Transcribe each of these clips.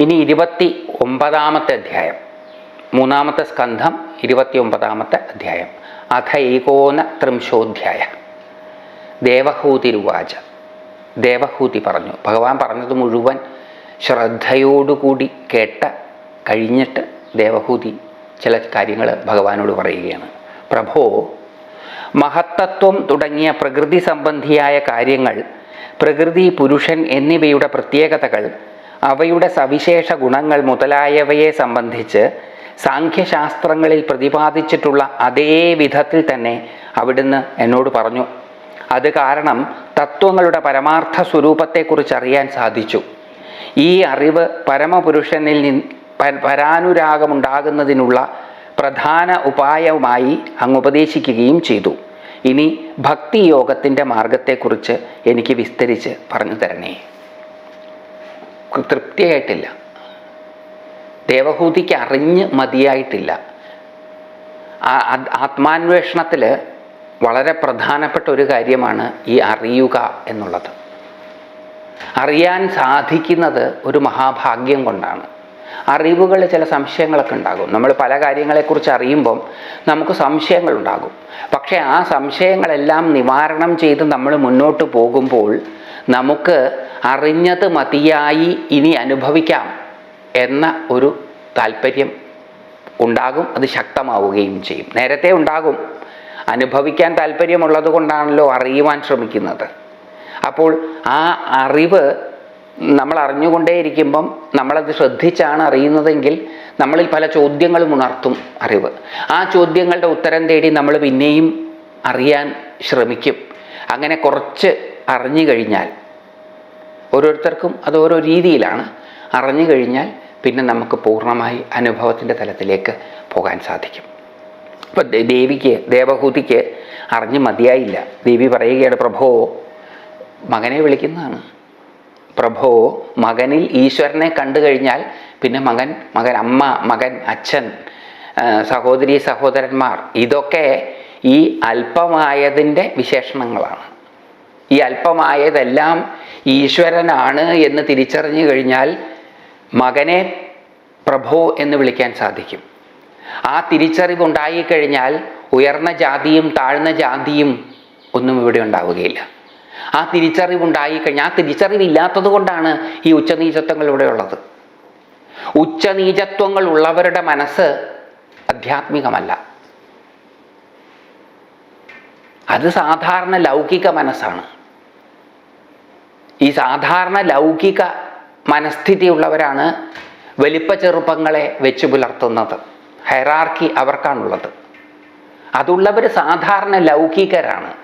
ഇനി ഇരുപത്തി ഒമ്പതാമത്തെ അധ്യായം. മൂന്നാമത്തെ സ്കന്ധം ഇരുപത്തി ഒമ്പതാമത്തെ അധ്യായം. അഥ ഏകോന ത്രിംശോധ്യായ. ദേവഹൂതിരുവാച. ദേവഹൂതി പറഞ്ഞു. ഭഗവാൻ പറഞ്ഞത് മുഴുവൻ ശ്രദ്ധയോടുകൂടി കേട്ട കഴിഞ്ഞിട്ട് ദേവഹൂതി ചില കാര്യങ്ങൾ ഭഗവാനോട് പറയുകയാണ്. പ്രഭോ മഹത്തത്വം തുടങ്ങിയ പ്രകൃതി സംബന്ധിയായ കാര്യങ്ങൾ പ്രകൃതി പുരുഷൻ എന്നിവയുടെ പ്രത്യേകതകൾ അവയുടെ സവിശേഷ ഗുണങ്ങൾ മുതലായവയെ സംബന്ധിച്ച് സാഖ്യശാസ്ത്രങ്ങളിൽ പ്രതിപാദിച്ചിട്ടുള്ള അതേ വിധത്തിൽ തന്നെ അവിടുന്ന് എന്നോട് പറഞ്ഞു. അത് കാരണം തത്വങ്ങളുടെ പരമാർത്ഥ സ്വരൂപത്തെക്കുറിച്ച് അറിയാൻ സാധിച്ചു. ഈ അറിവ് പരമപുരുഷനിൽ നിന്ന് പരാനുരാഗമുണ്ടാകുന്നതിനുള്ള പ്രധാന ഉപായവുമായി അങ്ങ് ഉപദേശിക്കുകയും ചെയ്തു. ഇനി ഭക്തിയോഗത്തിന്റെ മാർഗത്തെക്കുറിച്ച് എനിക്ക് വിസ്തരിച്ച് പറഞ്ഞു തരണേ. തൃപ്തിയായിട്ടില്ല. ദേവഹൂതിക്ക് അറിഞ്ഞ് മതിയായിട്ടില്ല. ആത്മാന്വേഷണത്തിൽ വളരെ പ്രധാനപ്പെട്ട ഒരു കാര്യമാണ് ഈ അറിയുക എന്നുള്ളത്. അറിയാൻ സാധിക്കുന്നത് ഒരു മഹാഭാഗ്യം കൊണ്ടാണ്. അറിവുകൾ ചില സംശയങ്ങളൊക്കെ ഉണ്ടാകും. നമ്മൾ പല കാര്യങ്ങളെക്കുറിച്ച് അറിയുമ്പം നമുക്ക് സംശയങ്ങളുണ്ടാകും. പക്ഷേ ആ സംശയങ്ങളെല്ലാം നിവാരണം ചെയ്ത് നമ്മൾ മുന്നോട്ട് പോകുമ്പോൾ നമുക്ക് അറിഞ്ഞത് മതിയായി ഇനി അനുഭവിക്കാം എന്ന ഒരു താല്പര്യം ഉണ്ടാകും അത് ശക്തമാവുകയും ചെയ്യും. നേരത്തെ ഉണ്ടാകും. അനുഭവിക്കാൻ താല്പര്യമുള്ളത് കൊണ്ടാണല്ലോ അറിയുവാൻ ശ്രമിക്കുന്നത്. അപ്പോൾ ആ അറിവ് നമ്മൾ അറിഞ്ഞുകൊണ്ടേയിരിക്കുമ്പം നമ്മളത് ശ്രദ്ധിച്ചാണ് അറിയുന്നതെങ്കിൽ നമ്മളിൽ പല ചോദ്യങ്ങളും ഉണർത്തും അറിവ്. ആ ചോദ്യങ്ങളുടെ ഉത്തരം തേടി നമ്മൾ പിന്നെയും അറിയാൻ ശ്രമിക്കും. അങ്ങനെ കുറച്ച് അറിഞ്ഞു കഴിഞ്ഞാൽ ഓരോരുത്തർക്കും അത് ഓരോ രീതിയിലാണ്. അറിഞ്ഞു കഴിഞ്ഞാൽ പിന്നെ നമുക്ക് പൂർണമായി അനുഭവത്തിന്റെ തലത്തിലേക്ക് പോകാൻ സാധിക്കും. ഇപ്പം ദേവിക്ക് ദേവഹൂതിക്ക് അറിഞ്ഞ് മതിയായില്ല. ദേവി പറയുകയാണ് പ്രഭോ മകനെ വിളിക്കുന്നതാണ്. പ്രഭോ മകനിൽ ഈശ്വരനെ കണ്ടു കഴിഞ്ഞാൽ പിന്നെ മകൻ മകൻ അമ്മ മകൻ അച്ഛൻ സഹോദരി സഹോദരന്മാർ ഇതൊക്കെ ഈ അല്പമായതിന്റെ വിശേഷണങ്ങളാണ്. ഈ അല്പമായതെല്ലാം ഈശ്വരനാണ് എന്ന് തിരിച്ചറിഞ്ഞു കഴിഞ്ഞാൽ മകനെ പ്രഭോ എന്ന് വിളിക്കാൻ സാധിക്കും. ആ തിരിച്ചറിവ് ഉണ്ടായിക്കഴിഞ്ഞാൽ ഉയർന്ന ജാതിയും താഴ്ന്ന ജാതിയും ഒന്നും ഇവിടെ ഉണ്ടാവുകയില്ല. ആ തിരിച്ചറിവ് ഉണ്ടായിക്കഴിഞ്ഞാൽ ആ തിരിച്ചറിവില്ലാത്തത് കൊണ്ടാണ് ഈ ഉച്ചനീചത്വങ്ങൾ ഇവിടെ ഉള്ളത്. ഉച്ചനീചത്വങ്ങൾ ഉള്ളവരുടെ മനസ്സ് അധ്യാത്മികമല്ല. അത് സാധാരണ ലൗകിക മനസ്സാണ്. ഈ സാധാരണ ലൗകിക മനസ്ഥിതിയുള്ളവരാണ് വലിപ്പ ചെറുപ്പങ്ങളെ വെച്ച് പുലർത്തുന്നത്. ഹെറാർക്കി അവർക്കാണുള്ളത്. അതുള്ളവർ സാധാരണ ലൗകികരാണ്.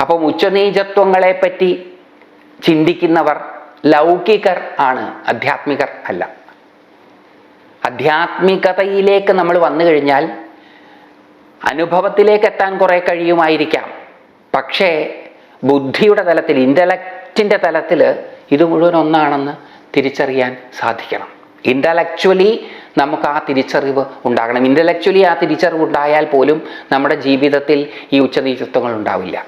അപ്പം ഉച്ചനീചത്വങ്ങളെ പറ്റി ചിന്തിക്കുന്നവർ ലൗകികർ ആണ് അധ്യാത്മികർ അല്ല. അധ്യാത്മികതയിലേക്ക് നമ്മൾ വന്നു കഴിഞ്ഞാൽ അനുഭവത്തിലേക്ക് എത്താൻ കുറേ കഴിയുമായിരിക്കാം. പക്ഷേ ബുദ്ധിയുടെ തലത്തിൽ ഇന്റലക്റ്റിന്റെ തലത്തിൽ ഇത് മുഴുവൻ ഒന്നാണെന്ന് തിരിച്ചറിയാൻ സാധിക്കണം. ഇന്റലക്ച്വലി നമുക്ക് ആ തിരിച്ചറിവ് ഉണ്ടാകണം. ഇന്റലക്ച്വലി ആ തിരിച്ചറിവ് ഉണ്ടായാൽ പോലും നമ്മുടെ ജീവിതത്തിൽ ഈ ഉച്ചനീചത്വങ്ങൾ ഉണ്ടാവില്ല.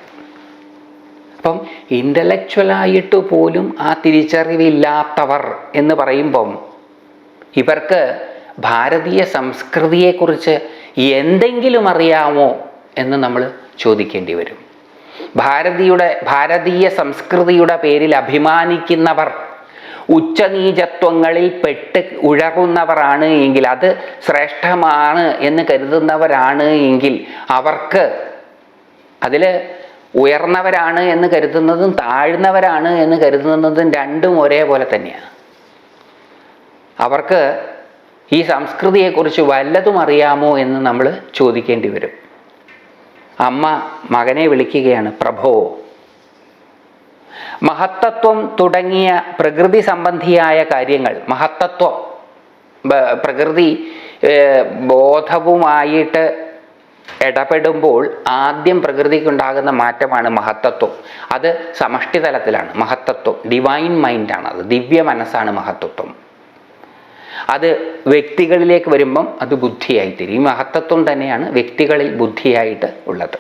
അപ്പം ഇന്റലക്ച്വലായിട്ട് പോലും ആ തിരിച്ചറിവില്ലാത്തവർ എന്ന് പറയുമ്പം ഇവർക്ക് ഭാരതീയ സംസ്കൃതിയെക്കുറിച്ച് എന്തെങ്കിലും അറിയാമോ എന്ന് നമ്മൾ ചോദിക്കേണ്ടി വരും. ഭാരതീയുടെ ഭാരതീയ സംസ്കൃതിയുടെ പേരിൽ അഭിമാനിക്കുന്നവർ ഉച്ചനീചത്വങ്ങളിൽ പെട്ട് ഉഴറുന്നവരാണ് എങ്കിൽ അത് ശ്രേഷ്ഠമാണ് എന്ന് കരുതുന്നവരാണ് എങ്കിൽ അവർക്ക് അതിൽ ഉയർന്നവരാണ് എന്ന് കരുതുന്നതും താഴ്ന്നവരാണ് എന്ന് കരുതുന്നതും രണ്ടും ഒരേപോലെ തന്നെയാണ് അവർക്ക് ഈ സംസ്കൃതിയെക്കുറിച്ച് വല്ലതും അറിയാമോ എന്ന് നമ്മൾ ചോദിക്കേണ്ടി വരും. അമ്മ മകനെ വിളിക്കുകയാണ് പ്രഭോ മഹത്തത്വം തുടങ്ങിയ പ്രകൃതി സംബന്ധിയായ കാര്യങ്ങൾ മഹത്തത്വം പ്രകൃതി ബോധവുമായിട്ട് ഇടപെടുമ്പോൾ ആദ്യം പ്രകൃതിക്കുണ്ടാകുന്ന മാറ്റമാണ് മഹത്തത്വം. അത് സമഷ്ടി തലത്തിലാണ് മഹത്തത്വം ഡിവൈൻ മൈൻഡാണ് അത്. ദിവ്യ മനസ്സാണ് മഹത്തത്വം. അത് വ്യക്തികളിലേക്ക് വരുമ്പം അത് ബുദ്ധിയായിത്തീരും. ഈ മഹത്തത്വം തന്നെയാണ് വ്യക്തികളിൽ ബുദ്ധിയായിട്ട് ഉള്ളത്.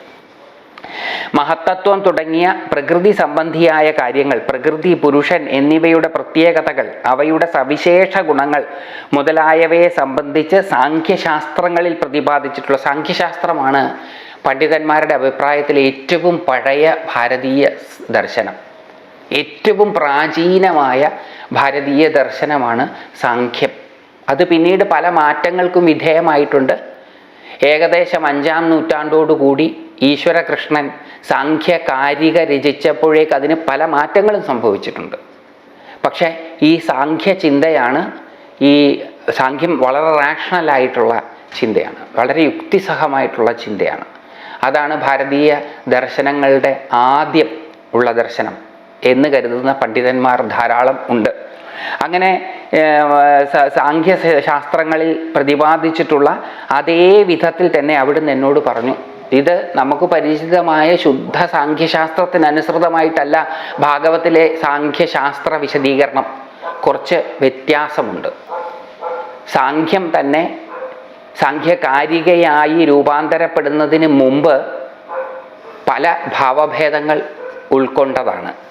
മഹത്തത്വം തുടങ്ങിയ പ്രകൃതി സംബന്ധിയായ കാര്യങ്ങൾ പ്രകൃതി പുരുഷൻ എന്നിവയുടെ പ്രത്യേകതകൾ അവയുടെ സവിശേഷ ഗുണങ്ങൾ മുതലായവയെ സംബന്ധിച്ച് സാഖ്യശാസ്ത്രങ്ങളിൽ പ്രതിപാദിച്ചിട്ടുള്ള സാഖ്യശാസ്ത്രമാണ് പണ്ഡിതന്മാരുടെ അഭിപ്രായത്തിൽ ഏറ്റവും പഴയ ഭാരതീയ ദർശനം. ഏറ്റവും പ്രാചീനമായ ഭാരതീയ ദർശനമാണ് സാഖ്യം. അത് പിന്നീട് പല മാറ്റങ്ങൾക്കും വിധേയമായിട്ടുണ്ട്. ഏകദേശം അഞ്ചാം നൂറ്റാണ്ടോടുകൂടി ഈശ്വരകൃഷ്ണൻ സാഖ്യകാരിക രചിച്ചപ്പോഴേക്ക് അതിന് പല മാറ്റങ്ങളും സംഭവിച്ചിട്ടുണ്ട്. പക്ഷേ ഈ സാഖ്യ ചിന്തയാണ് ഈ സാഖ്യം വളരെ റാഷണലായിട്ടുള്ള ചിന്തയാണ്. വളരെ യുക്തിസഹമായിട്ടുള്ള ചിന്തയാണ്. അതാണ് ഭാരതീയ ദർശനങ്ങളുടെ ആദ്യം ഉള്ള ദർശനം എന്ന് കരുതുന്ന പണ്ഡിതന്മാർ ധാരാളം ഉണ്ട്. അങ്ങനെ സാഖ്യ ശാസ്ത്രങ്ങളിൽ പ്രതിപാദിച്ചിട്ടുള്ള അതേ വിധത്തിൽ തന്നെ അവിടുന്ന് എന്നോട് പറഞ്ഞു. ഇത് നമുക്ക് പരിചിതമായ ശുദ്ധ സാഖ്യശാസ്ത്രത്തിനനുസൃതമായിട്ടല്ല ഭാഗവത്തിലെ സാഖ്യശാസ്ത്ര വിശദീകരണം. കുറച്ച് വ്യത്യാസമുണ്ട്. സാഖ്യം തന്നെ സാഖ്യകാരികയായി രൂപാന്തരപ്പെടുന്നതിന് മുമ്പ് പല ഭാവഭേദങ്ങൾ ഉൾക്കൊണ്ടതാണ്.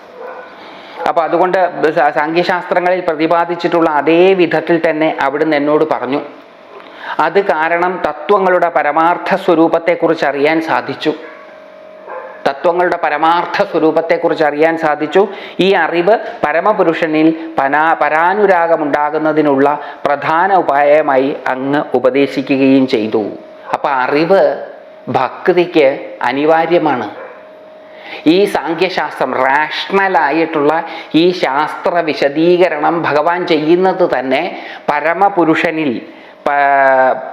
അപ്പോൾ അതുകൊണ്ട് സാഖ്യശാസ്ത്രങ്ങളിൽ പ്രതിപാദിച്ചിട്ടുള്ള അതേ വിധത്തിൽ തന്നെ അവിടുന്ന് എന്നോട് പറഞ്ഞു. അത് കാരണം തത്വങ്ങളുടെ പരമാർത്ഥ സ്വരൂപത്തെക്കുറിച്ച് അറിയാൻ സാധിച്ചു. തത്വങ്ങളുടെ പരമാർത്ഥ സ്വരൂപത്തെക്കുറിച്ച് അറിയാൻ സാധിച്ചു. ഈ അറിവ് പരമപുരുഷനിൽ പനാ പരാനുരാഗമുണ്ടാകുന്നതിനുള്ള പ്രധാന ഉപായമായി അങ്ങ് ഉപദേശിക്കുകയും ചെയ്തു. അപ്പം അറിവ് ഭക്തിക്ക് അനിവാര്യമാണ്. ഈ സാഖ്യശാസ്ത്രം റാഷണലായിട്ടുള്ള ഈ ശാസ്ത്ര വിശദീകരണം ഭഗവാൻ ചെയ്യുന്നത് തന്നെ പരമപുരുഷനിൽ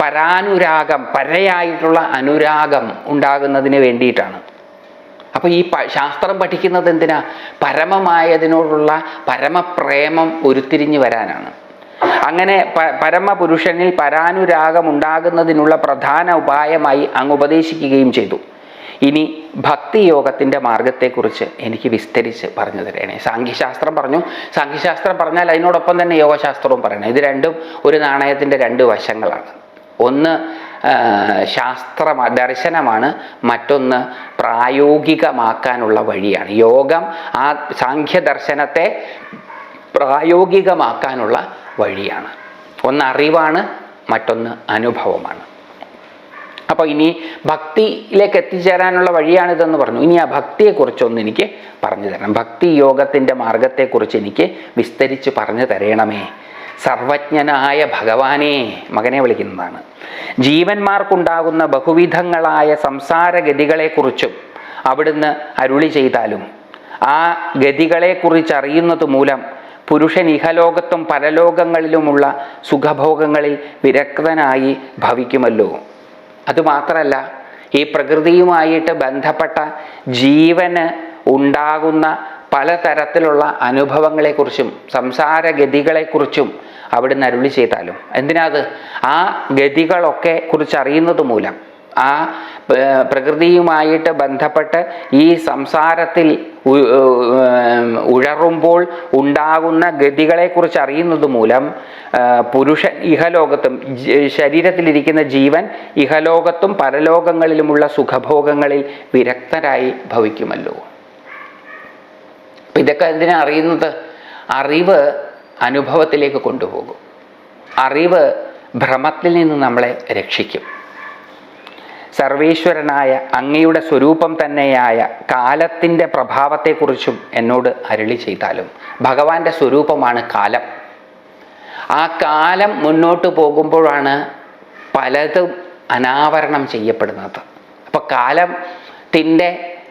പരാനുരാഗം പരയായിട്ടുള്ള അനുരാഗം ഉണ്ടാകുന്നതിന് വേണ്ടിയിട്ടാണ്. അപ്പോൾ ഈ ശാസ്ത്രം പഠിക്കുന്നത് എന്തിനാ? പരമമായതിനോടുള്ള പരമപ്രേമം ഉരുത്തിരിഞ്ഞു വരാനാണ്. അങ്ങനെ പരമപുരുഷനിൽ പരാനുരാഗം ഉണ്ടാകുന്നതിനുള്ള പ്രധാന ഉപായമായി അങ്ങ് ഉപദേശിക്കുകയും ചെയ്തു. ഇനി ഭക്തിയോഗത്തിന്റെ മാർഗത്തെക്കുറിച്ച് എനിക്ക് വിസ്തരിച്ച് പറഞ്ഞു തരണേ. സാഖ്യശാസ്ത്രം പറഞ്ഞു. സാഖ്യശാസ്ത്രം പറഞ്ഞാൽ അതിനോടൊപ്പം തന്നെ യോഗശാസ്ത്രവും പറയണം. ഇത് രണ്ടും ഒരു നാണയത്തിന്റെ രണ്ട് വശങ്ങളാണ്. ഒന്ന് ശാസ്ത്ര ദർശനമാണ്. മറ്റൊന്ന് പ്രായോഗികമാക്കാനുള്ള വഴിയാണ്. യോഗം ആ സാഖ്യ ദർശനത്തെ പ്രായോഗികമാക്കാനുള്ള വഴിയാണ്. ഒന്ന് അറിവാണ് മറ്റൊന്ന് അനുഭവമാണ്. അപ്പോൾ ഇനി ഭക്തിയിലേക്ക് എത്തിച്ചേരാനുള്ള വഴിയാണിതെന്ന് പറഞ്ഞു. ഇനി ആ ഭക്തിയെക്കുറിച്ചൊന്ന് എനിക്ക് പറഞ്ഞു തരണം. ഭക്തി യോഗത്തിന്റെ മാർഗത്തെക്കുറിച്ച് എനിക്ക് വിസ്തരിച്ച് പറഞ്ഞു തരണമേ. സർവജ്ഞനായ ഭഗവാനെ മകനെ വിളിക്കുന്നതാണ്. ജീവന്മാർക്കുണ്ടാകുന്ന ബഹുവിധങ്ങളായ സംസാരഗതികളെക്കുറിച്ചും അവിടുന്ന് അരുളി ചെയ്താലും ആ ഗതികളെക്കുറിച്ച് അറിയുന്നത് മൂലം പുരുഷൻ ഇഹലോകത്തും പരലോകങ്ങളിലുമുള്ള സുഖഭോഗങ്ങളിൽ വിരക്തനായി ഭവിക്കുമല്ലോ. അതുമാത്രമല്ല ഈ പ്രകൃതിയുമായിട്ട് ബന്ധപ്പെട്ട ജീവന് ഉണ്ടാകുന്ന പലതരത്തിലുള്ള അനുഭവങ്ങളെക്കുറിച്ചും സംസാരഗതികളെക്കുറിച്ചും അവിടുന്ന് അരുളി ചെയ്താലും. എന്തിനാത്? ആ ഗതികളൊക്കെ കുറിച്ചറിയുന്നത് മൂലം. ആ പ്രകൃതിയുമായിട്ട് ബന്ധപ്പെട്ട് ഈ സംസാരത്തിൽ ഉഴറുമ്പോൾ ഉണ്ടാകുന്ന ഗതികളെക്കുറിച്ച് അറിയുന്നത് മൂലം പുരുഷൻ ഇഹലോകത്തും ശരീരത്തിലിരിക്കുന്ന ജീവൻ ഇഹലോകത്തും പരലോകങ്ങളിലുമുള്ള സുഖഭോഗങ്ങളിൽ വിരക്തരായി ഭവിക്കുമല്ലോ. ഇതൊക്കെ എന്തിനാ അറിയുന്നത്? അറിവ് അനുഭവത്തിലേക്ക് കൊണ്ടുപോകും. അറിവ് ഭ്രമത്തിൽ നിന്ന് നമ്മളെ രക്ഷിക്കും. സർവേശ്വരനായ അങ്ങയുടെ സ്വരൂപം തന്നെയായ കാലത്തിന്റെ പ്രഭാവത്തെക്കുറിച്ചും എന്നോട് അരളി ചെയ്താലും ഭഗവാന്റെ സ്വരൂപമാണ് കാലം. ആ കാലം മുന്നോട്ട് പോകുമ്പോഴാണ് പലതും അനാവരണം ചെയ്യപ്പെടുന്നത്. അപ്പോൾ കാലത്തിന്റെ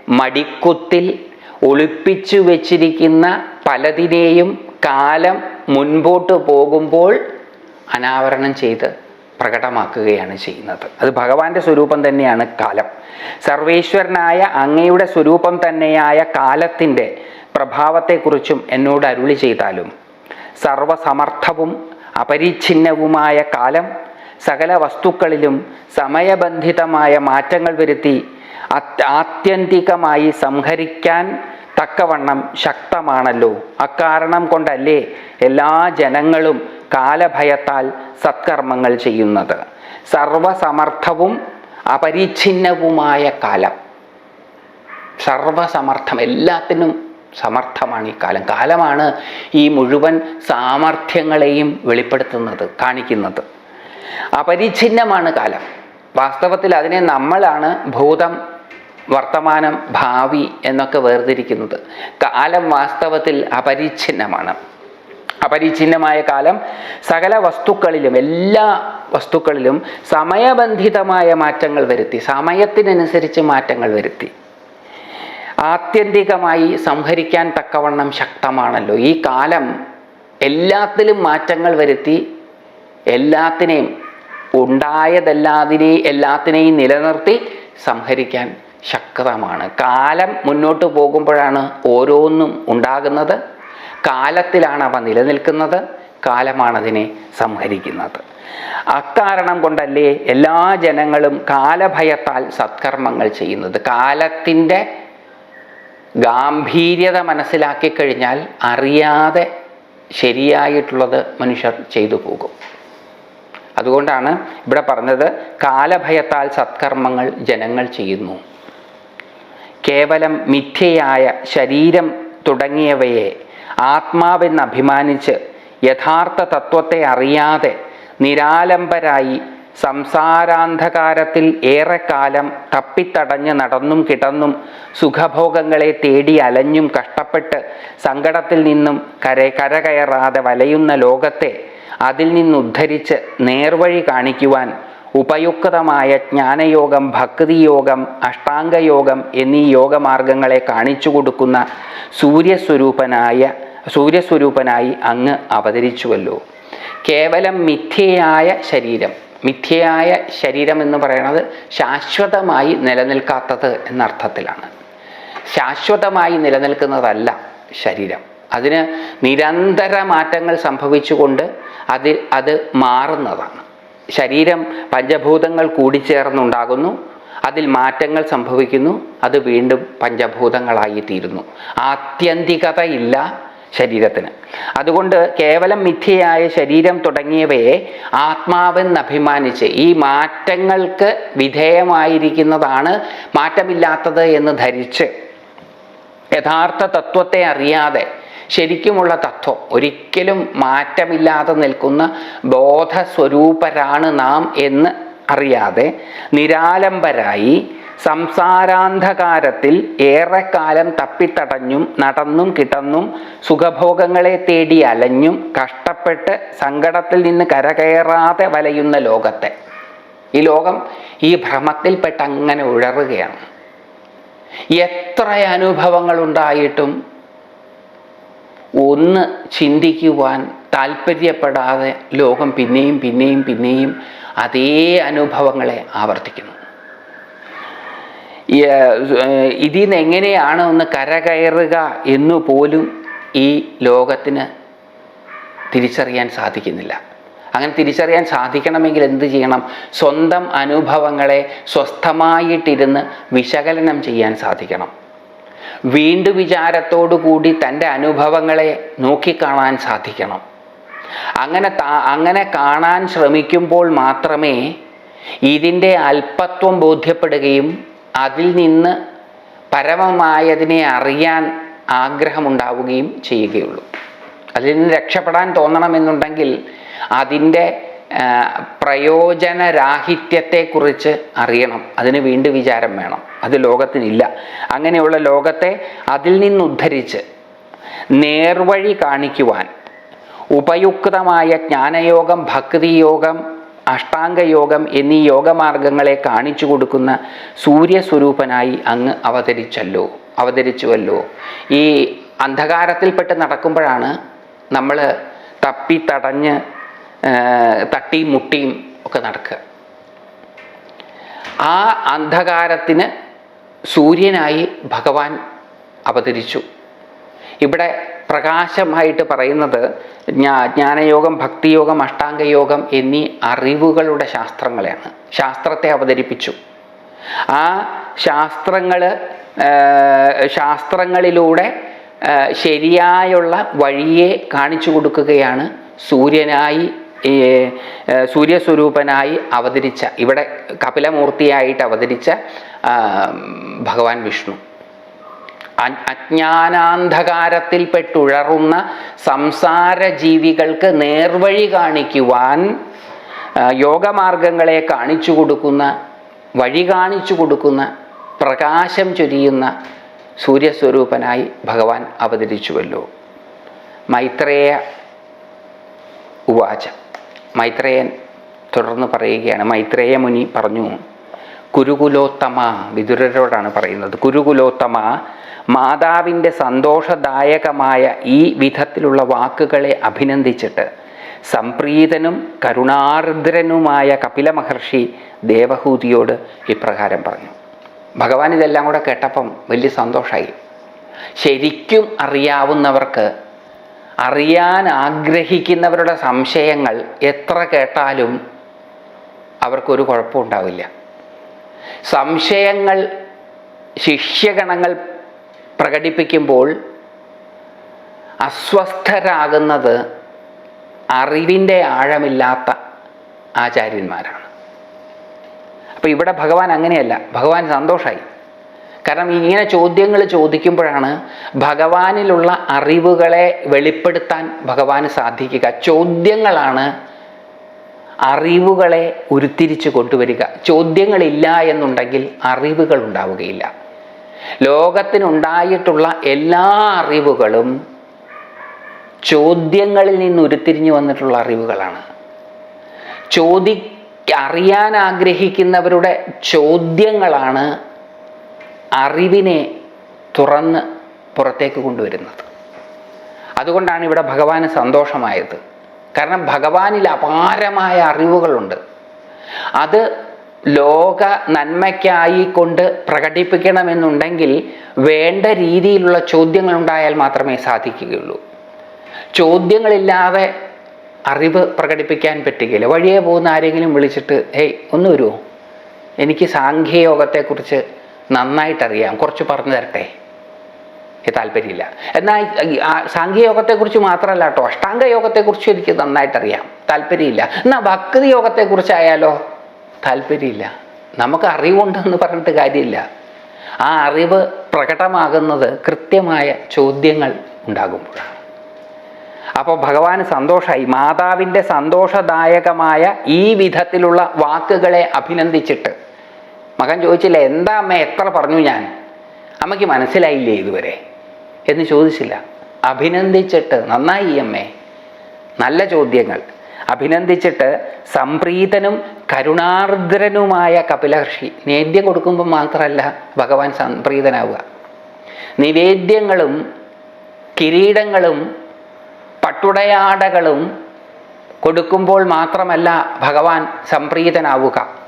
മടിക്കുത്തിൽ ഒളിപ്പിച്ചു വച്ചിരിക്കുന്ന പലതിനെയും കാലം മുൻപോട്ട് പോകുമ്പോൾ അനാവരണം ചെയ്ത് പ്രകടമാക്കുകയാണ് ചെയ്യുന്നത്. അത് ഭഗവാന്റെ സ്വരൂപം തന്നെയാണ് കാലം. സർവേശ്വരനായ അങ്ങയുടെ സ്വരൂപം തന്നെയായ കാലത്തിന്റെ പ്രഭാവത്തെക്കുറിച്ചും എന്നോട് അരുളി ചെയ്താലും സർവസമർത്ഥവും അപരിച്ഛിന്നവുമായ കാലം സകല വസ്തുക്കളിലും സമയബന്ധിതമായ മാറ്റങ്ങൾ വരുത്തി ആത്യന്തികമായി സംഹരിക്കാൻ തക്കവണ്ണം ശക്തമാണല്ലോ. അക്കാരണം കൊണ്ടല്ലേ എല്ലാ ജനങ്ങളും കാലഭയത്താൽ സത്കർമ്മങ്ങൾ ചെയ്യുന്നത്. സർവസമർത്ഥവും അപരിച്ഛിന്നവുമായ കാലം. സർവസമർത്ഥം എല്ലാത്തിനും സമർത്ഥമാണ് ഈ കാലം. കാലമാണ് ഈ മുഴുവൻ സാമർഥ്യങ്ങളെയും വെളിപ്പെടുത്തുന്നത് കാണിക്കുന്നത്. അപരിച്ഛിന്നമാണ് കാലം. വാസ്തവത്തിൽ അതിനെ നമ്മളാണ് ഭൂതം വർത്തമാനം ഭാവി എന്നൊക്കെ വേർതിരിക്കുന്നത്. കാലം വാസ്തവത്തിൽ അപരിച്ഛിന്നമാണ്. അപരിച്ഛിന്നമായ കാലം സകല വസ്തുക്കളിലും എല്ലാ വസ്തുക്കളിലും സമയബന്ധിതമായ മാറ്റങ്ങൾ വരുത്തി സമയത്തിനനുസരിച്ച് മാറ്റങ്ങൾ വരുത്തി. ആത്യന്തികമായി സംഹരിക്കാൻ തക്കവണ്ണം ശക്തമാണല്ലോ. ഈ കാലം എല്ലാത്തിലും മാറ്റങ്ങൾ വരുത്തി എല്ലാത്തിനെയും ഉണ്ടായതെല്ലാതിനെയും എല്ലാത്തിനെയും നിലനിർത്തി സംഹരിക്കാൻ ശക്തമാണ്. കാലം മുന്നോട്ട് പോകുമ്പോഴാണ് ഓരോന്നും ഉണ്ടാകുന്നത്. കാലത്തിലാണ് അവ നിലനിൽക്കുന്നത്. കാലമാണ് അതിനെ സംഹരിക്കുന്നത്. അക്കാരണം കൊണ്ടല്ലേ എല്ലാ ജനങ്ങളും കാലഭയത്താൽ സത്കർമ്മങ്ങൾ ചെയ്യുന്നത്. കാലത്തിന്റെ ഗാംഭീര്യത മനസ്സിലാക്കി കഴിഞ്ഞാൽ അറിയാതെ ശരിയായിട്ടുള്ളത് മനുഷ്യർ ചെയ്തു പോകും. അതുകൊണ്ടാണ് ഇവിടെ പറഞ്ഞത് കാലഭയത്താൽ സത്കർമ്മങ്ങൾ ജനങ്ങൾ ചെയ്യുന്നു. കേവലം മിഥ്യയായ ശരീരം തുടങ്ങിയവയെ ആത്മാവെന്ന് അഭിമാനിച്ച് യഥാർത്ഥ തത്വത്തെ അറിയാതെ നിരാലംബരായി സംസാരാന്ധകാരത്തിൽ ഏറെക്കാലം തപ്പിത്തടഞ്ഞ് നടന്നും കിടന്നും സുഖഭോഗങ്ങളെ തേടി അലഞ്ഞും കഷ്ടപ്പെട്ട് സങ്കടത്തിൽ നിന്നും കര കരകയറാതെ വലയുന്ന ലോകത്തെ അതിൽ നിന്നുദ്ധരിച്ച് നേർവഴി കാണിക്കുവാൻ ഉപയുക്തമായ ജ്ഞാനയോഗം ഭക്തിയോഗം അഷ്ടാംഗയോഗം എന്നീ യോഗമാർഗങ്ങളെ കാണിച്ചു കൊടുക്കുന്ന സൂര്യസ്വരൂപനായ സൂര്യസ്വരൂപനായി അങ്ങ് അവതരിച്ചുവല്ലോ. കേവലം മിഥ്യയായ ശരീരം മിഥ്യയായ ശരീരം എന്ന് പറയുന്നത് ശാശ്വതമായി നിലനിൽക്കാത്തത് എന്നർത്ഥത്തിലാണ്. ശാശ്വതമായി നിലനിൽക്കുന്നതല്ല ശരീരം. അതിന് നിരന്തര മാറ്റങ്ങൾ സംഭവിച്ചുകൊണ്ട് അതിൽ അത് മാറുന്നതാണ്. ശരീരം പഞ്ചഭൂതങ്ങൾ കൂടിച്ചേർന്നുണ്ടാകുന്നു. അതിൽ മാറ്റങ്ങൾ സംഭവിക്കുന്നു. അത് വീണ്ടും പഞ്ചഭൂതങ്ങളായി തീരുന്നു. ആത്യന്തികതയില്ല ശരീരത്തിന്. അതുകൊണ്ട് കേവലം മിഥ്യയായ ശരീരം തുടങ്ങിയവയെ ആത്മാവെന്ന് അഭിമാനിച്ച് ഈ മാറ്റങ്ങൾക്ക് വിധേയമായിരിക്കുന്നതാണ് മാറ്റമില്ലാത്തത് എന്ന് ധരിച്ച് യഥാർത്ഥ തത്വത്തെ അറിയാതെ ശരിക്കുമുള്ള തത്വം. ഒരിക്കലും മാറ്റമില്ലാതെ നിൽക്കുന്ന ബോധസ്വരൂപരാണ് നാം എന്ന് അറിയാതെ നിരാലംബരായി സംസാരാന്ധകാരത്തിൽ ഏറെക്കാലം തപ്പിത്തടഞ്ഞും നടന്നും കിടന്നും സുഖഭോഗങ്ങളെ തേടി അലഞ്ഞും കഷ്ടപ്പെട്ട് സങ്കടത്തിൽ നിന്ന് കരകയറാതെ വലയുന്ന ലോകത്തെ. ഈ ലോകം ഈ ഭ്രമത്തിൽപ്പെട്ട് അങ്ങനെ ഉഴറുകയാണ്. എത്ര അനുഭവങ്ങൾ ഉണ്ടായിട്ടും ഒന്ന് ചിന്തിക്കുവാൻ താല്പര്യപ്പെടാതെ ലോകം പിന്നെയും പിന്നെയും പിന്നെയും അതേ അനുഭവങ്ങളെ ആവർത്തിക്കുന്നു. ഇതിൽ നിന്ന് എങ്ങനെയാണ് ഒന്ന് കരകയറുക എന്നു പോലും ഈ ലോകത്തിന് തിരിച്ചറിയാൻ സാധിക്കുന്നില്ല. അങ്ങനെ തിരിച്ചറിയാൻ സാധിക്കണമെങ്കിൽ എന്ത് ചെയ്യണം? സ്വന്തം അനുഭവങ്ങളെ സ്വസ്ഥമായിട്ടിരുന്ന് വിശകലനം ചെയ്യാൻ സാധിക്കണം. വീണ്ടു വിചാരത്തോടു കൂടി തന്റെ അനുഭവങ്ങളെ നോക്കിക്കാണാൻ സാധിക്കണം. അങ്ങനെ അങ്ങനെ കാണാൻ ശ്രമിക്കുമ്പോൾ മാത്രമേ ഇതിന്റെ അല്പത്വം ബോധ്യപ്പെടുകയും അതിൽ നിന്ന് പരമമായതിനെ അറിയാൻ ആഗ്രഹമുണ്ടാവുകയും ചെയ്യുകയുള്ളൂ. അതിൽ നിന്ന് രക്ഷപ്പെടാൻ തോന്നണമെന്നുണ്ടെങ്കിൽ അതിന്റെ പ്രയോജനരാഹിത്യത്തെക്കുറിച്ച് അറിയണം. അതിന് വീണ്ടും വിചാരം വേണം. അത് ലോകത്തിനില്ല. അങ്ങനെയുള്ള ലോകത്തെ അതിൽ നിന്നുദ്ധരിച്ച് നേർവഴി കാണിക്കുവാൻ ഉപയുക്തമായ ജ്ഞാനയോഗം ഭക്തിയോഗം അഷ്ടാംഗയോഗം എന്നീ യോഗമാർഗങ്ങളെ കാണിച്ചു കൊടുക്കുന്ന സൂര്യസ്വരൂപനായി അങ്ങ് അവതരിച്ചല്ലോ. അവതരിച്ചുവല്ലോ. ഈ അന്ധകാരത്തിൽപ്പെട്ട് നടക്കുമ്പോഴാണ് നമ്മൾ തപ്പി തടഞ്ഞ് തട്ടിയും മുട്ടിയും ഒക്കെ നടക്കുക. ആ അന്ധകാരത്തിന് സൂര്യനായി ഭഗവാൻ അവതരിച്ചു. ഇവിടെ പ്രകാശമായിട്ട് പറയുന്നത് ജ്ഞാ- ജ്ഞാനയോഗം ഭക്തിയോഗം അഷ്ടാംഗയോഗം എന്നീ അറിവുകളുടെ ശാസ്ത്രങ്ങളെയാണ്. ശാസ്ത്രത്തെ അവതരിപ്പിച്ചു. ആ ശാസ്ത്രങ്ങൾ ശാസ്ത്രങ്ങളിലൂടെ ശരിയായുള്ള വഴിയെ കാണിച്ചു കൊടുക്കുകയാണ് സൂര്യനായി ഈ, സൂര്യസ്വരൂപനായി അവതരിച്ച ഇവിടെ കപിലമൂർത്തിയായിട്ട് അവതരിച്ച ഭഗവാൻ വിഷ്ണു. അജ്ഞാനാന്ധകാരത്തിൽ അജ്ഞാനാന്ധകാരത്തിൽപ്പെട്ടുഴറുന്ന സംസാര ജീവികൾക്ക് നേർവഴി കാണിക്കുവാൻ യോഗമാർഗങ്ങളെ കാണിച്ചു കൊടുക്കുന്ന വഴി കാണിച്ചു കൊടുക്കുന്ന പ്രകാശം ചൊരിയുന്ന സൂര്യസ്വരൂപനായി ഭഗവാൻ അവതരിച്ചുവല്ലോ. മൈത്രേയ ഉവാച. മൈത്രേയൻ തുടർന്ന് പറയുകയാണ് മൈത്രേയ മുനി പറഞ്ഞു കുരുകുലോത്തമ വിതുരരോടാണ് പറയുന്നത്. കുരുകുലോത്തമ മാതാവിന്റെ സന്തോഷദായകമായ ഈ വിധത്തിലുള്ള വാക്കുകളെ അഭിനന്ദിച്ചിട്ട് സംപ്രീതനും കരുണാർദ്രനുമായ കപില മഹർഷി ദേവഹൂതിയോട് ഇപ്രകാരം പറഞ്ഞു. ഭഗവാൻ ഇതെല്ലാം കൂടെ കേട്ടപ്പം വലിയ സന്തോഷമായി ശരിക്കും അറിയാവുന്നവർക്ക് അറിയാൻ ആഗ്രഹിക്കുന്നവരുടെ സംശയങ്ങൾ എത്ര കേട്ടാലും അവർക്കൊരു കുഴപ്പമുണ്ടാവില്ല. സംശയങ്ങൾ ശിഷ്യഗണങ്ങൾ പ്രകടിപ്പിക്കുമ്പോൾ അസ്വസ്ഥരാകുന്നത് അറിവിന്റെ ആഴമില്ലാത്ത ആചാര്യന്മാരാണ്. അപ്പോൾ ഇവിടെ ഭഗവാൻ അങ്ങനെയല്ല. ഭഗവാൻ സന്തോഷമായി കാരണം ഇങ്ങനെ ചോദ്യങ്ങൾ ചോദിക്കുമ്പോഴാണ് ഭഗവാനിലുള്ള അറിവുകളെ വെളിപ്പെടുത്താൻ ഭഗവാന് സാധിക്കുക. ചോദ്യങ്ങളാണ് അറിവുകളെ ഉരുത്തിരിച്ച് കൊണ്ടുവരിക. ചോദ്യങ്ങളില്ല എന്നുണ്ടെങ്കിൽ അറിവുകൾ ഉണ്ടാവുകയില്ല. ലോകത്തിനുണ്ടായിട്ടുള്ള എല്ലാ അറിവുകളും ചോദ്യങ്ങളിൽ നിന്ന് ഉരുത്തിരിഞ്ഞു വന്നിട്ടുള്ള അറിവുകളാണ്. ചോദി അറിയാൻ ആഗ്രഹിക്കുന്നവരുടെ ചോദ്യങ്ങളാണ് അറിവിനെ തുറന്ന് പുറത്തേക്ക് കൊണ്ടുവരുന്നത്. അതുകൊണ്ടാണ് ഇവിടെ ഭഗവാന് സന്തോഷമായത്. കാരണം ഭഗവാനിൽ അപാരമായ അറിവുകളുണ്ട്. അത് ലോക നന്മയ്ക്കായി കൊണ്ട് പ്രകടിപ്പിക്കണമെന്നുണ്ടെങ്കിൽ വേണ്ട രീതിയിലുള്ള ചോദ്യങ്ങൾ ഉണ്ടായാൽ മാത്രമേ സാധിക്കുകയുള്ളൂ. ചോദ്യങ്ങളില്ലാതെ അറിവ് പ്രകടിപ്പിക്കാൻ പറ്റുകയില്ല. വഴിയെ പോകുന്ന ആരെങ്കിലും വിളിച്ചിട്ട് ഹേയ് ഒന്ന് വരുമോ എനിക്ക് സാഖ്യയോഗത്തെക്കുറിച്ച് നന്നായിട്ടറിയാം. കുറച്ച് പറഞ്ഞു തരട്ടെ. താല്പര്യമില്ല. എന്നാൽ സാഖ്യയോഗത്തെക്കുറിച്ച് മാത്രമല്ല കേട്ടോ. അഷ്ടാംഗ യോഗത്തെക്കുറിച്ച് എനിക്ക് നന്നായിട്ടറിയാം. താല്പര്യമില്ല. എന്നാൽ ഭക്തി യോഗത്തെക്കുറിച്ചായാലോ താല്പര്യമില്ല. നമുക്ക് അറിവുണ്ടെന്ന് പറഞ്ഞിട്ട് കാര്യമില്ല. ആ അറിവ് പ്രകടമാകുന്നത് കൃത്യമായ ചോദ്യങ്ങൾ ഉണ്ടാകുമ്പോഴാണ്. അപ്പോൾ ഭഗവാന് സന്തോഷമായി മാതാവിന്റെ സന്തോഷദായകമായ ഈ വിധത്തിലുള്ള വാക്കുകളെ അഭിനന്ദിച്ചിട്ട് മകൻ ചോദിച്ചില്ല എന്താ അമ്മ എത്ര പറഞ്ഞു ഞാൻ? അമ്മയ്ക്ക് മനസ്സിലായില്ലേ ഇതുവരെ? എന്ന് ചോദിച്ചില്ല. അഭിനന്ദിച്ചിട്ട് നന്നായി അമ്മേ. നല്ല ചോദ്യങ്ങൾ. അഭിനന്ദിച്ചിട്ട് സംപ്രീതനും കരുണാർദ്രനുമായ കപിലഹർഷി നേദ്യം കൊടുക്കുമ്പോൾ മാത്രമല്ല ഭഗവാൻ സംപ്രീതനാവുക. നിവേദ്യങ്ങളും കിരീടങ്ങളും പട്ടുടയാടകളും കൊടുക്കുമ്പോൾ മാത്രമല്ല ഭഗവാൻ സംപ്രീതനാവുക.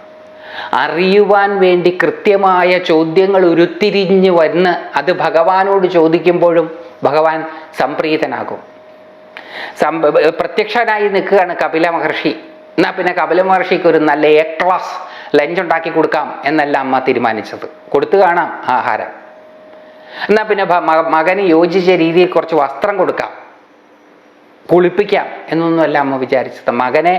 അറിയുവാൻ വേണ്ടി കൃത്യമായ ചോദ്യങ്ങൾ ഉരുത്തിരിഞ്ഞ് വന്ന് അത് ഭഗവാനോട് ചോദിക്കുമ്പോഴും ഭഗവാൻ സംപ്രീതനാകും. സം പ്രത്യക്ഷനായി നിൽക്കുകയാണ് കപില മഹർഷി. എന്നാൽ പിന്നെ കപില മഹർഷിക്ക് ഒരു നല്ല എ ക്ലാസ് ലഞ്ച് ഉണ്ടാക്കി കൊടുക്കാം എന്നല്ല അമ്മ തീരുമാനിച്ചത്. കൊടുത്തു കാണാം ആഹാരം. എന്നാൽ പിന്നെ മകന് യോജിച്ച രീതിയിൽ കുറച്ച് വസ്ത്രം കൊടുക്കാം. കുളിപ്പിക്കാം എന്നൊന്നുമല്ല അമ്മ വിചാരിച്ചത്. മകനെ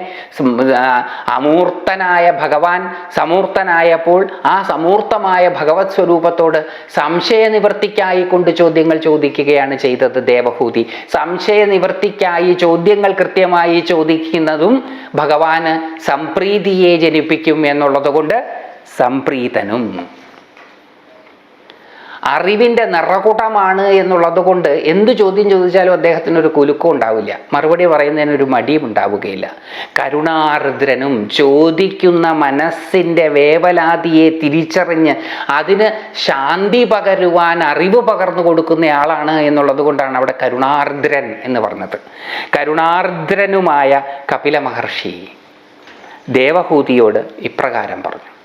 അമൂർത്തനായ ഭഗവാൻ സമൂർത്തനായപ്പോൾ ആ സമൂർത്തമായ ഭഗവത് സ്വരൂപത്തോട് സംശയ നിവൃത്തിക്കായി കൊണ്ട് ചോദ്യങ്ങൾ ചോദിക്കുകയാണ് ചെയ്തത് ദേവഭൂതി. സംശയ നിവൃത്തിക്കായി ചോദ്യങ്ങൾ കൃത്യമായി ചോദിക്കുന്നതും ഭഗവാന് സംപ്രീതിയെ ജനിപ്പിക്കും എന്നുള്ളത് കൊണ്ട് സംപ്രീതനും. അറിവിന്റെ നിറകൂട്ടമാണ് എന്നുള്ളത് കൊണ്ട് എന്ത് ചോദ്യം ചോദിച്ചാലും അദ്ദേഹത്തിന് ഒരു കുലുക്കം ഉണ്ടാവില്ല. മറുപടി പറയുന്നതിന് ഒരു മടിയും ഉണ്ടാവുകയില്ല. കരുണാർദ്രനും ചോദിക്കുന്ന മനസ്സിന്റെ വേവലാതിയെ തിരിച്ചറിഞ്ഞ് അതിന് ശാന്തി പകരുവാൻ അറിവ് പകർന്നു കൊടുക്കുന്നയാളാണ് എന്നുള്ളത് കൊണ്ടാണ് അവിടെ കരുണാർദ്രൻ എന്ന് പറഞ്ഞത്. കരുണാർദ്രനുമായ കപില മഹർഷി ദേവഹൂതിയോട് ഇപ്രകാരം പറഞ്ഞു.